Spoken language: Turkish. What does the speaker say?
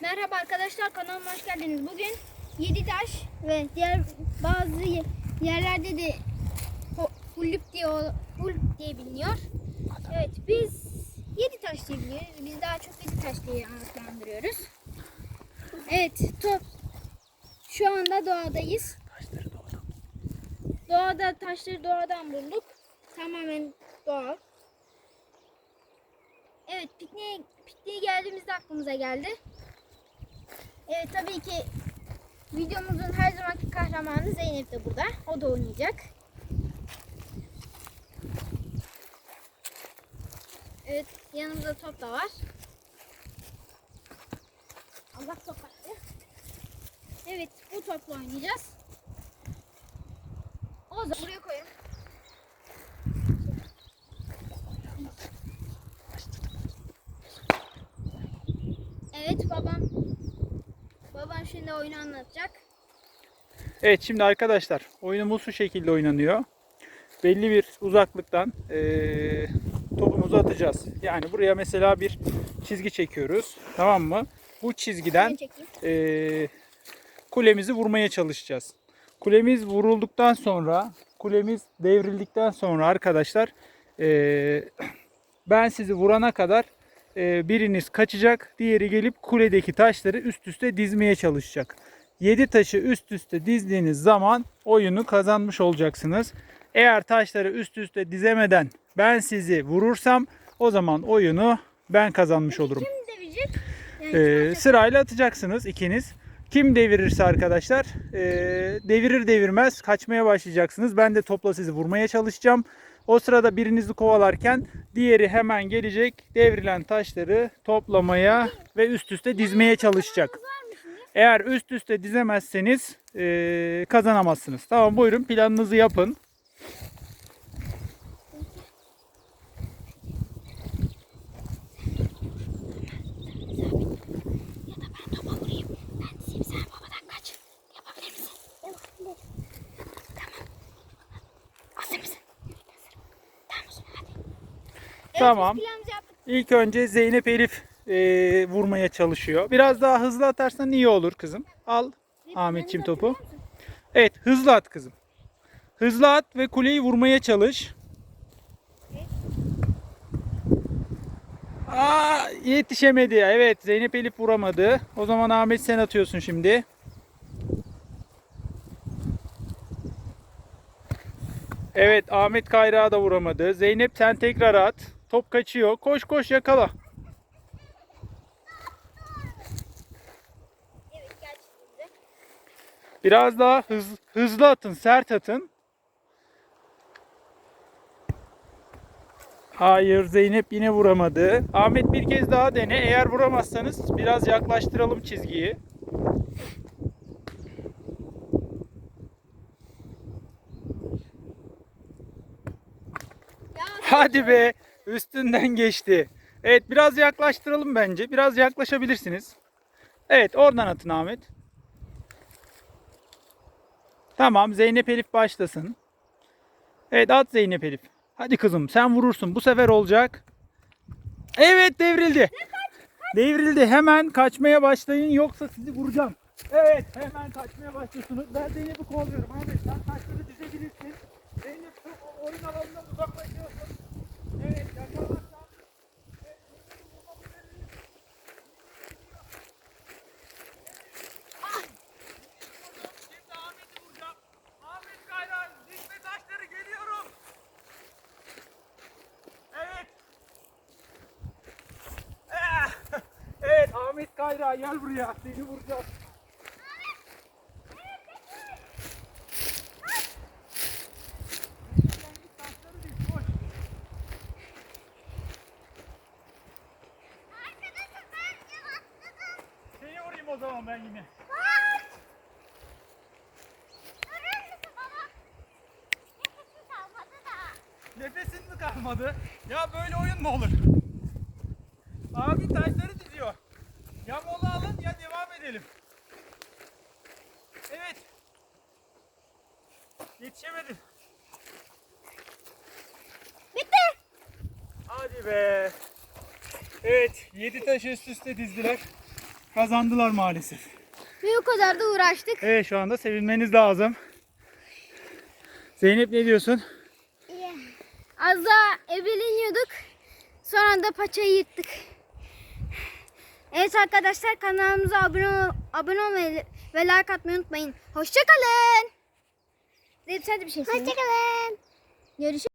Merhaba arkadaşlar kanalıma hoş geldiniz. Bugün 7 taş ve diğer bazı ye- yerlerde de hullup diye hullup diye biliniyor. Evet biz 7 taş diye biliyoruz. Biz daha çok 7 taş diye adlandırıyoruz. Evet top. Şu anda doğadayız. Doğada taşları doğadan bulduk. Tamamen doğal. Evet pikniğe, pikniğe geldiğimizde aklımıza geldi. Evet tabii ki videomuzun her zamanki kahramanı Zeynep de burada. O da oynayacak. Evet yanımızda top da var. Allah top attı. Evet bu topla oynayacağız. O zaman buraya koyalım. Evet babam. Şimdi oyunu anlatacak. Evet şimdi arkadaşlar oyunumuz şu şekilde oynanıyor. Belli bir uzaklıktan eee, topumuzu atacağız. Yani buraya mesela bir çizgi çekiyoruz. Tamam mı? Bu çizgiden eee, kulemizi vurmaya çalışacağız. Kulemiz vurulduktan sonra, kulemiz devrildikten sonra arkadaşlar eee, ben sizi vurana kadar biriniz kaçacak, diğeri gelip kuledeki taşları üst üste dizmeye çalışacak. 7 taşı üst üste dizdiğiniz zaman oyunu kazanmış olacaksınız. Eğer taşları üst üste dizemeden ben sizi vurursam o zaman oyunu ben kazanmış olurum. Kim devirecek? Yani Ee, sırayla atacaksınız ikiniz. Kim devirirse arkadaşlar ee, devirir devirmez kaçmaya başlayacaksınız. Ben de topla sizi vurmaya çalışacağım. O sırada birinizi kovalarken diğeri hemen gelecek devrilen taşları toplamaya ve üst üste dizmeye çalışacak. Eğer üst üste dizemezseniz ee, kazanamazsınız. Tamam buyurun planınızı yapın. Sen babadan kaç. Yapabilir misin? Yapabilirim. Tamam. Hazır mısın? Hazırım. Tamam o zaman hadi. Evet, Tamam. İlk önce Zeynep Elif ee, vurmaya çalışıyor. Biraz daha hızlı atarsan iyi olur kızım. Al Ahmetçim topu. Evet hızlı at kızım. Hızlı at ve kuleyi vurmaya çalış. Aa, yetişemedi. Evet Zeynep Elif vuramadı. O zaman Ahmet sen atıyorsun şimdi. Evet Ahmet Kayrağı da vuramadı. Zeynep sen tekrar at. Top kaçıyor. Koş koş yakala. Biraz daha hız, hızlı atın, sert atın. Hayır Zeynep yine vuramadı. Ahmet bir kez daha dene. Eğer vuramazsanız biraz yaklaştıralım çizgiyi. Hadi be üstünden geçti. Evet biraz yaklaştıralım bence. Biraz yaklaşabilirsiniz. Evet oradan atın Ahmet. Tamam Zeynep Elif başlasın. Evet at Zeynep Elif. Hadi kızım sen vurursun. Bu sefer olacak. Evet devrildi. Devrildi. Hemen kaçmaya başlayın yoksa sizi vuracağım. Evet hemen kaçmaya başlıyorsunuz. Ben Zeynep'i kovalıyorum. Ahmet sen taşları dizebilirsin. Zeynep şu oyun alanından uzaklaşıyorsun. Evet yakalarsan. Şimdi Ahmet'i vuracağım. Ahmet Kayran dikme taşları geliyorum. Evet. Ah! Evet Ahmet Kayra gel buraya. Seni koş. Seni vurayım o zaman ben yine. Nefesin mi kalmadı? Ya böyle oyun mu olur? Abi taşları diziyor. Ya mola alın ya devam edelim. Evet. Yetişemedin. Bitti. Hadi be. Evet, 7 taşı üst üste dizdiler. kazandılar maalesef. Ve o kadar da uğraştık. Evet şu anda sevinmeniz lazım. Zeynep ne diyorsun? Az daha ebeleniyorduk. Sonra da paçayı yırttık. Evet arkadaşlar kanalımıza abone, abone olmayı ve like atmayı unutmayın. Hoşçakalın. Zeynep sen de bir şey söyle. Hoşçakalın. Görüşürüz.